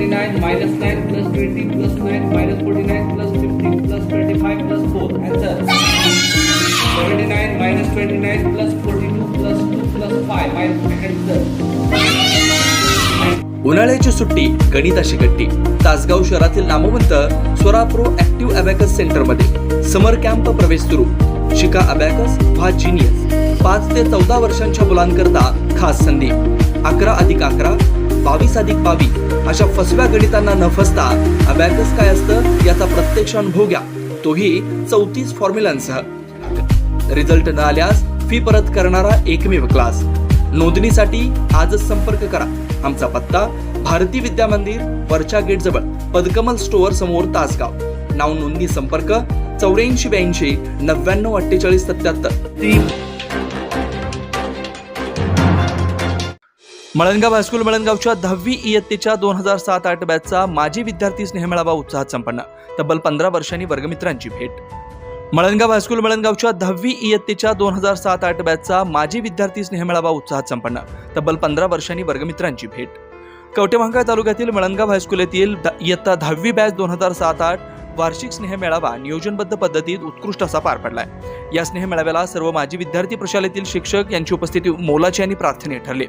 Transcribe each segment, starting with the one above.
79 minus 9 plus 20 plus 9 minus 49 plus 15 plus 25 plus 4. Answer. 79 minus 29 plus 42 plus 2 plus 5 minus answer. उन्हाळ्याची सुट्टी गणिताशी गट्टी तासगाव शहरातील नामवंत स्वराप्रो ऍक्टिव्ह अबॅकस सेंटरमध्ये समर कॅम्प प्रवेश सुरू शिका अबॅकस व्हा जिनियस पाच ते चौदा वर्षांच्या मुलांकरता खास संधी अकरा अधिक अकरा बावीस अधिक बावीस अशा फसव्या गणितांना न फसता अबॅकस काय असतं याचा प्रत्यक्ष अनुभव घ्या. तोही चौतीस फॉर्म्युलांसह रिझल्ट न आल्यास फी परत करणारा एकमेव क्लास नोंदणीसाठी आजच संपर्क करा. आमचा पत्ता भारती विद्या मंदिर वरच्या गेट जवळ पदकमल स्टोअर समोर तासगाव. नाव नोंदणी संपर्क चौऱ्याऐंशी ब्याऐंशी नव्याण्णव अठ्ठेचाळीस सत्याहत्तर. मळणगाव हायस्कूल मळणगावच्या दहावी इयत्तेच्या दोन हजार सात आठ बॅचचा माजी विद्यार्थी स्नेहमेळावा उत्साहात संपन्न. तब्बल पंधरा वर्षांनी वर्गमित्रांची भेट. मळणगाव हायस्कूल मळणगावच्या दहावी इयत्तेच्या दोन हजार सात आठ बॅचचा माजी विद्यार्थी स्नेहमेळावा उत्साहात संपन्न. तब्बल पंधरा वर्षांनी वर्गमित्रांची भेट. कवटेमहांकाळ तालुक्यातील मळणगाव हायस्कूल येथील द- इयत्ता दहावी बॅच दोन हजार सात आठ वार्षिक स्नेहमेळावा नियोजनबद्ध पद्धतीत उत्कृष्ट असा पार पडलाय. या स्नेहमेळाव्याला सर्व माजी विद्यार्थी प्रशालेतील शिक्षक यांची उपस्थिती मोलाची आणि प्रार्थनीय ठरली.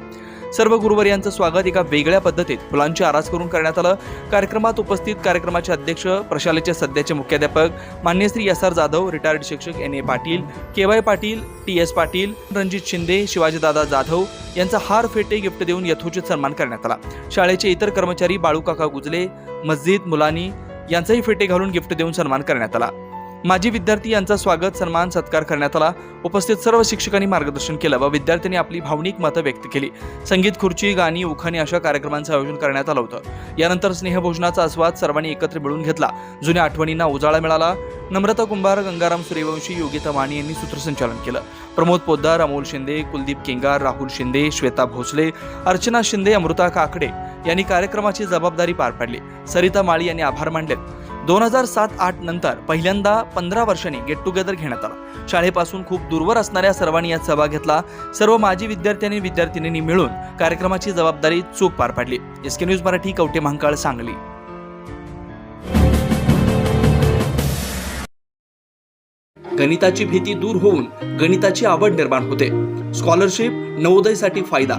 सर्व गुरुवर्यांचं स्वागत एका वेगळ्या पद्धतीत फुलांची आरास करून करण्यात आलं. कार्यक्रमात उपस्थित कार्यक्रमाचे अध्यक्ष प्रशालेचे सध्याचे मुख्याध्यापक मान्य Shri S R Jadhav retired शिक्षक N A Patil K Y Patil T S Patil Ranjit Shinde Shivajidada Jadhav यांचा हार फेटे गिफ्ट देऊन यथोचित सन्मान करण्यात आला. शाळेचे इतर कर्मचारी बाळूकाका गुजले मस्जिद मुलानी यांचाही फेटे घालून गिफ्ट देऊन सन्मान करण्यात आला. माजी विद्यार्थी यांचा स्वागत सन्मान सत्कार करण्यात आला. उपस्थित सर्व शिक्षकांनी मार्गदर्शन केलं व विद्यार्थ्यांनी आपली भावनिक मतं व्यक्त केली. संगीत खुर्ची गाणी उखाणी अशा कार्यक्रमांचं आयोजन करण्यात आलं होतं. यानंतर स्नेहभोजनाचा आस्वाद सर्वांनी एकत्र मिळून घेतला. जुन्या आठवणींना उजाळा मिळाला. नम्रता कुंभार गंगाराम सूर्यवंशी योगिता माने यांनी सूत्रसंचालन केलं. प्रमोद पोद्दार अमोल शिंदे कुलदीप केंगार राहुल शिंदे श्वेता भोसले अर्चना शिंदे अमृता काकडे यांनी कार्यक्रमाची जबाबदारी पार पाडली. सरिता माळी यांनी आभार मानलेत. दोन हजार सात आठ नंतर पहिल्यांदा पंधरा वर्षांनी गेट टुगेदर घेण्यात आला. शाळेपासून खूप दूरवर असणाऱ्या सर्वांनी यात सहभाग घेतला. सर्व माजी विद्यार्थ्यांनी विद्यार्थिनींनी मिळून कार्यक्रमाची जबाबदारी चूक पार पाडली. S K news Marathi Kavathe Mahankal Sangli. गणिताची भीती दूर होऊन गणिताची आवड निर्माण होते. स्कॉलरशिप नवोदयसाठी फायदा.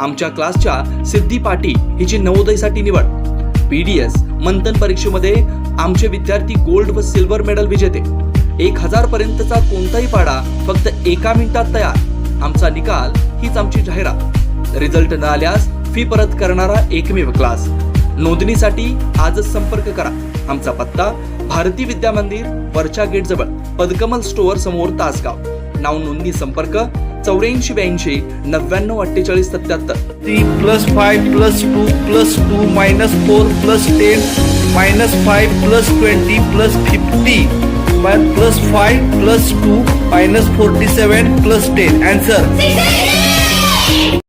आमच्या क्लासच्या सिद्धी पाटी हिची नवोदयसाठी निवड. पीडीएस मंथन परीक्षेमध्ये आमचे विद्यार्थी गोल्ड व सिल्वर मेडल विजेते. एक हजार पर्यंतचा कोणताही पाडा फक्त एका मिनिटात तयार. आमचा निकाल हीच आमची जाहिरात. रिझल्ट न आल्यास फी परत करणारा एकमेव क्लास नोंदणीसाठी आजच संपर्क करा. आमचा पत्ता भारती विद्या मंदिर वरच्या गेट जवळ पदकमल स्टोअर समोर तासगाव. नाव नोंदणी संपर्क चौऱ्याऐंशी ब्याऐंशी नव्याण्णव अठ्ठेचाळीस सत्याहत्तर. Three plus five plus two plus two minus four plus ten minus five plus twenty plus fifty by plus five plus two minus forty seven plus ten. Answer